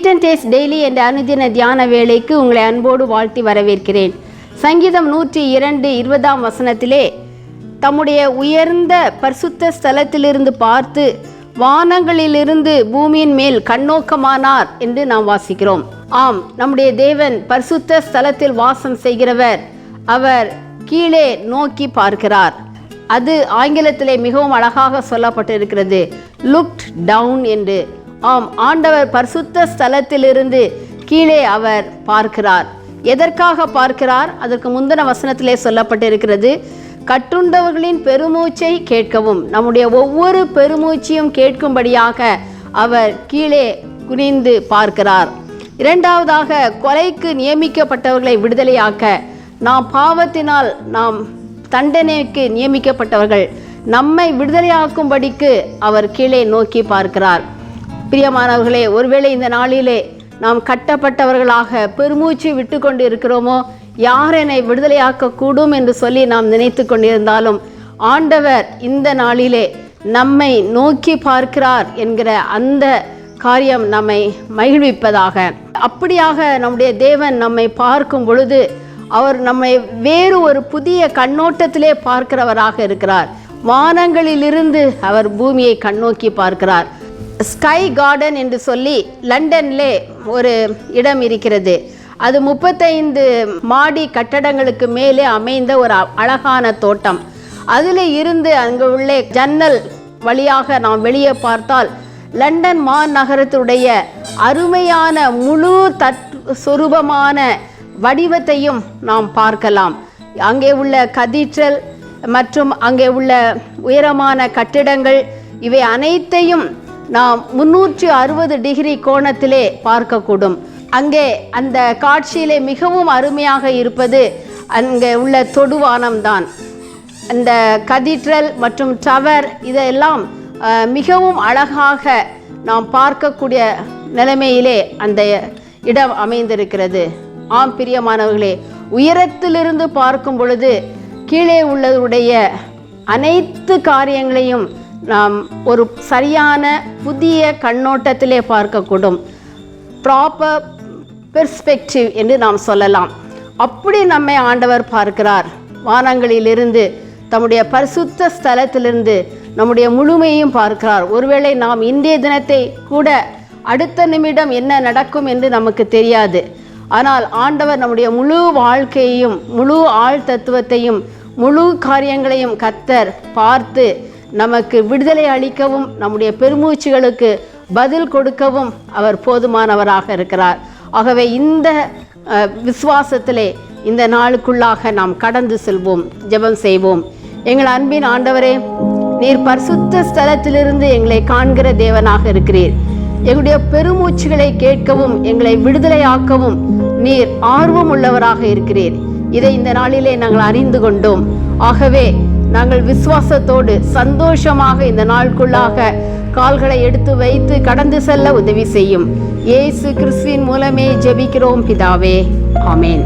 Eat and taste daily என்ற அனுதின தியான வேலைக்கு உங்களை அன்போடு வாழ்த்தி வரவேற்கிறேன். சங்கீதம் நூற்றி இரண்டு இருபதாம் வசனத்திலே தம்முடைய உயர்ந்த பரிசுத்த ஸ்தலத்திலிருந்து பார்த்து வானங்களிலிருந்து பூமியின் மேல் கண்ணோக்கமானார் என்று நாம் வாசிக்கிறோம். ஆம் நம்முடைய தேவன் பரிசுத்த ஸ்தலத்தில் வாசம் செய்கிறவர். அவர் கீழே நோக்கி பார்க்கிறார். அது ஆங்கிலத்திலே மிகவும் அழகாக சொல்லப்பட்டிருக்கிறது. லுக்ட் டவுன் என்று. ஆம் ஆண்டவர் பரிசுத்த ஸ்தலத்திலிருந்து கீழே அவர் பார்க்கிறார். எதற்காக பார்க்கிறார்? அதற்கு முந்தின வசனத்திலே சொல்லப்பட்டிருக்கிறது கற்றுண்டவர்களின் பெருமூச்சை கேட்கவும். நம்முடைய ஒவ்வொரு பெருமூச்சையும் கேட்கும்படியாக அவர் கீழே குனிந்து பார்க்கிறார். இரண்டாவதாக கொலைக்கு நியமிக்கப்பட்டவர்களை விடுதலையாக்க நாம் பாவத்தினால் நாம் தண்டனைக்கு நியமிக்கப்பட்டவர்கள். நம்மை விடுதலையாக்கும்படிக்கு அவர் கீழே நோக்கி பார்க்கிறார். பிரியமானவர்களே ஒருவேளை இந்த நாளிலே நாம் கட்டப்பட்டவர்களாக பெருமூச்சு விட்டு கொண்டு இருக்கிறோமோ யார் என்னை விடுதலையாக்க கூடும் என்று சொல்லி நாம் நினைத்து கொண்டிருந்தாலும் ஆண்டவர் இந்த நாளிலே நம்மை நோக்கி பார்க்கிறார் என்கிற அந்த காரியம் நம்மை மகிழ்விப்பதாக. அப்படியாக நம்முடைய தேவன் நம்மை பார்க்கும் பொழுது அவர் நம்மை வேறு ஒரு புதிய கண்ணோட்டத்திலே பார்க்கிறவராக இருக்கிறார். வானங்களிலிருந்து அவர் பூமியை கண்ணோக்கி பார்க்கிறார். ஸ்கை கார்டன் என்று சொல்லி லண்டன்லே ஒரு இடம் இருக்கிறது. அது முப்பத்தைந்து மாடி கட்டடங்களுக்கு மேலே அமைந்த ஒரு அ- அழகான தோட்டம். அதில் இருந்து அங்கு உள்ளே ஜன்னல் வழியாக நாம் வெளியே பார்த்தால் லண்டன் மாநகரத்துடைய அருமையான முழு தத் சொரூபமான வடிவத்தையும் நாம் பார்க்கலாம். அங்கே உள்ள கதீட்ரல் மற்றும் அங்கே உள்ள உயரமான கட்டிடங்கள் இவை அனைத்தையும் நாம் முன்னூற்றி அறுபது டிகிரி கோணத்திலே பார்க்கக்கூடும். அங்கே அந்த காட்சியிலே மிகவும் அருமையாக இருப்பது அங்கே உள்ள தொடுவானம்தான். அந்த கதீட்ரல் மற்றும் டவர் இதெல்லாம் மிகவும் அழகாக நாம் பார்க்கக்கூடிய நிலைமையிலே அந்த இடம் அமைந்திருக்கிறது. ஆம் பிரியமானவர்களே உயரத்திலிருந்து பார்க்கும் பொழுது கீழே உள்ளவருடைய அனைத்து காரியங்களையும் நாம் ஒரு சரியான புதிய கண்ணோட்டத்திலே பார்க்கக்கூடும். ப்ராப்பர் பெர்ஸ்பெக்டிவ் என்று நாம் சொல்லலாம். அப்படி நம்மை ஆண்டவர் பார்க்கிறார். வானங்களிலிருந்து தம்முடைய பரிசுத்த ஸ்தலத்திலிருந்து நம்முடைய முழுமையும் பார்க்கிறார். ஒருவேளை நாம் இன்றைய தினத்தை கூட அடுத்த நிமிடம் என்ன நடக்கும் என்று நமக்கு தெரியாது. ஆனால் ஆண்டவர் நம்முடைய முழு வாழ்க்கையையும் முழு ஆள் தத்துவத்தையும் முழு காரியங்களையும் கத்தர் பார்த்து நமக்கு விடுதலை அளிக்கவும் நம்முடைய பெருமூச்சுகளுக்கு பதில் கொடுக்கவும் அவர் போதுமானவராக இருக்கிறார். ஆகவே இந்த விசுவாசத்திலே இந்த நாளுக்குள்ளாக நாம் கடந்து செல்வோம் ஜெபம் செய்வோம். எங்கள் அன்பின் ஆண்டவரே நீர் பரிசுத்த ஸ்தலத்திலிருந்து எங்களை காண்கிற தேவனாக இருக்கிறீர். எங்களுடைய பெருமூச்சுகளை கேட்கவும் எங்களை விடுதலையாக்கவும் நீர் ஆர்வம் உள்ளவராக இருக்கிறீர். இதை இந்த நாளிலே நாங்கள் அறிந்து கொண்டோம். ஆகவே நாங்கள் விசுவாசத்தோடு சந்தோஷமாக இந்த நாளுக்குள்ளாக கால்களை எடுத்து வைத்து கடந்து செல்ல உதவி செய்யும். ஏசு கிறிஸ்துவின் மூலமே ஜெபிக்கிறோம் பிதாவே. ஆமேன்.